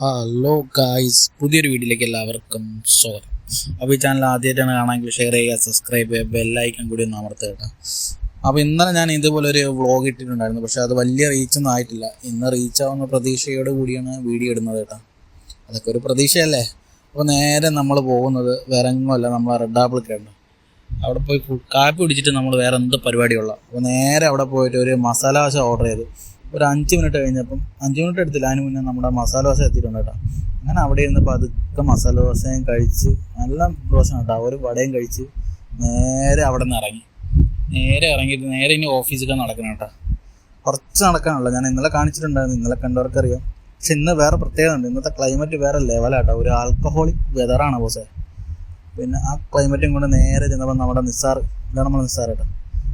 Hello guys പുതിയൊരു വീഡിയോയിലേക്ക് എല്ലാവർക്കും സ്വാഗതം. അപ്പോൾ ഈ ചാനൽ ആദ്യമായിട്ടാണ് കാണാമെങ്കിൽ ഷെയർ ചെയ്യുക സബ്സ്ക്രൈബ് ചെയ്യുക ബെല്ലൈക്കൺ കൂടി ഒന്ന് അമർത്തുക കേട്ടോ അപ്പോൾ ഇന്നലെ ഞാൻ ഇതുപോലെ ഒരു വ്ളോഗ് ഇട്ടിട്ടുണ്ടായിരുന്നു. പക്ഷേ അത് വലിയ റീച്ചൊന്നും ആയിട്ടില്ല. ഇന്ന് റീച്ച് ആവുന്ന പ്രതീക്ഷയോട് കൂടിയാണ് വീഡിയോ ഇടുന്നത് കേട്ടോ. അതൊക്കെ ഒരു പ്രതീക്ഷയല്ലേ? അപ്പോൾ നേരെ നമ്മൾ പോകുന്നത് വേറെ എങ്ങുമല്ല നമ്മൾ റെഡ് ആപ്പിൾ കേട്ടോ അവിടെ പോയി കാപ്പി കുടിച്ചിട്ട് നമ്മൾ വേറെ എന്ത് പരിപാടിയുള്ള അപ്പോൾ നേരെ അവിടെ പോയിട്ട് ഒരു മസാല ദോശ ഓർഡർ ചെയ്തു. ഒരു അഞ്ച് മിനിറ്റ് കഴിഞ്ഞപ്പം അഞ്ച് മിനിറ്റ് എടുത്തില്ല അതിന് മുന്നേ നമ്മുടെ മസാല ദോശ എത്തിയിട്ടുണ്ട് കേട്ടോ. അങ്ങനെ അവിടെ ഇരുന്നപ്പോൾ അതൊക്കെ മസാല ദോശയും കഴിച്ച് നല്ല ദോശ കേട്ടോ. ഒരു വടയും കഴിച്ച് നേരെ അവിടെ നിന്ന് ഇറങ്ങി. നേരെ ഇറങ്ങിയിട്ട് നേരെ ഇനി ഓഫീസിലേക്ക് നടക്കണം കേട്ടോ. കുറച്ച് നടക്കാനുള്ളത് ഞാൻ ഇന്നലെ കാണിച്ചിട്ടുണ്ടായിരുന്നു. ഇന്നലെ കണ്ടവർക്കറിയാം. പക്ഷെ ഇന്ന് വേറെ പ്രത്യേകത ഉണ്ട്. ഇന്നത്തെ ക്ലൈമറ്റ് വേറെ ലെവലാട്ടോ ഒരു ആൽക്കഹോളിക് വെതറാണ് ബോസേ. പിന്നെ ആ ക്ലൈമറ്റും കൊണ്ട് നേരെ ചെന്നപ്പോൾ നമ്മുടെ നിസ്സാർ ഇതാണ് നമ്മുടെ നിസ്സാർ കേട്ടോ.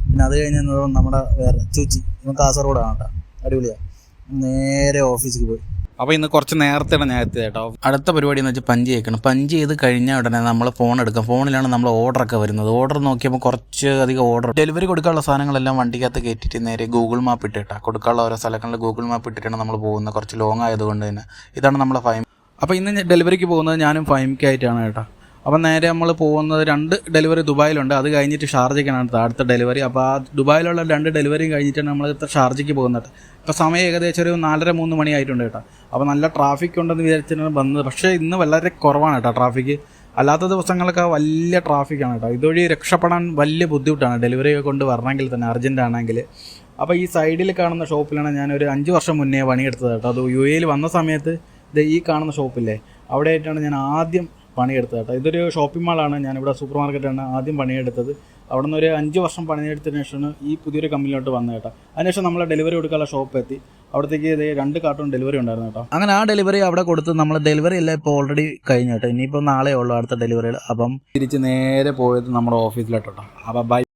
പിന്നെ അത് കഴിഞ്ഞ് നമ്മുടെ വേറെ ചുച്ചി. ഇവൻ കാസർഗോഡാണ് കേട്ടോ. അടിപൊളിയാണ് നേരെ ഓഫീസിൽ പോയി. അപ്പോൾ ഇന്ന് കുറച്ച് നേരത്തെയാണ് ഞാൻ എത്തിയത് കേട്ടോ. അടുത്ത പരിപാടി എന്ന് വെച്ചാൽ പഞ്ച് ചെയ്യണം പഞ്ച് ചെയ്ത് കഴിഞ്ഞ ഉടനെ നമ്മൾ ഫോൺ എടുക്കാം. ഫോണിലാണ് നമ്മൾ ഓർഡറൊക്കെ വരുന്നത്. ഓർഡർ നോക്കിയപ്പോൾ കുറച്ച് അധികം ഓർഡർ ഡെലിവറി കൊടുക്കാനുള്ള സാധനങ്ങളെല്ലാം വണ്ടിക്കകത്ത് കയറ്റിയിട്ട് നേരെ ഗൂഗിൾ മാപ്പ് ഇട്ടിട്ടാ. കൊടുക്കാനുള്ള ഓരോ സ്ഥലങ്ങളിൽ ഗൂഗിൾ മാപ്പ് ഇട്ടിട്ടാണ് നമ്മൾ പോകുന്നത്. കുറച്ച് ലോങ് ആയതുകൊണ്ട് തന്നെ. ഇതാണ് നമ്മളെ ഫൈം അപ്പോൾ ഇന്ന് ഡെലിവറിക്ക് പോകുന്നത് ഞാനും ഫൈം ഫൈമിക്കായിട്ടാണ് കേട്ടോ. അപ്പം നേരെ നമ്മൾ പോകുന്നത് രണ്ട് ഡെലിവറി ദുബായിലുണ്ട്. അത് കഴിഞ്ഞിട്ട് ഷാർജയ്ക്കാണ് അടുത്ത ഡെലിവറി അപ്പോൾ ആ ദുബായിലുള്ള രണ്ട് ഡെലിവറിയും കഴിഞ്ഞിട്ടാണ് നമ്മൾ ഷാർജയ്ക്ക് പോകുന്നത്. ഇപ്പോൾ സമയം ഏകദേശം ഒരു നാലര മൂന്ന് മണി ആയിട്ടുണ്ട് കേട്ടോ. അപ്പോൾ നല്ല ട്രാഫിക് ഉണ്ടെന്ന് വിചാരിച്ചിട്ടാണ് വന്നത്. പക്ഷേ ഇന്ന് വളരെ കുറവാണ് കേട്ടോ ട്രാഫിക് അല്ലാത്ത ദിവസങ്ങളൊക്കെ വലിയ ട്രാഫിക്കാണ് കേട്ടോ. ഇതുവഴി രക്ഷപ്പെടാൻ വലിയ ബുദ്ധിമുട്ടാണ് ഡെലിവറി കൊണ്ട് വരണമെങ്കിൽ തന്നെ അർജന്റ് ആണെങ്കിൽ. അപ്പോൾ ഈ സൈഡിൽ കാണുന്ന ഷോപ്പിലാണ് ഞാൻ ഒരു അഞ്ച് വർഷം മുന്നേ പണിയെടുത്തത് കേട്ടോ. അത് യു എയിൽ വന്ന സമയത്ത് ഇത് ഈ കാണുന്ന ഷോപ്പില്ലേ അവിടെ ആയിട്ടാണ് ഞാൻ ആദ്യം പണിയെടുത്തത് കേട്ടോ. ഇതൊരു ഷോപ്പിംഗ് മാളാണ് ഞാനിവിടെ സൂപ്പർ മാർക്കറ്റാണ് ആദ്യം പണിയെടുത്തത്. അവിടെ നിന്ന് ഒരു അഞ്ച് വർഷം പണിയെടുത്തതിന് ശേഷമാണ് ഈ പുതിയൊരു കമ്പനിയിലോട്ട് വന്നത് കേട്ടോ. അതിനുശേഷം നമ്മളെ ഡെലിവറി കൊടുക്കാനുള്ള ഷോപ്പ് എത്തി. അവിടത്തേക്ക് ഇത് രണ്ട് കാർട്ടൂൺ ഡെലിവറി ഉണ്ടായിരുന്നു കേട്ടോ. അങ്ങനെ ആ ഡെലിവറി അവിടെ കൊടുത്ത് നമ്മൾ ഡെലിവറി എല്ലാം ഇപ്പോൾ ഓൾറെഡി കഴിഞ്ഞു കേട്ടോ. ഇനിയിപ്പോൾ നാളെ ഉള്ളൂ അടുത്ത ഡെലിവറികൾ അപ്പം തിരിച്ച് നേരെ പോയത് നമ്മുടെ ഓഫീസിലോട്ടോ അപ്പോൾ ബൈ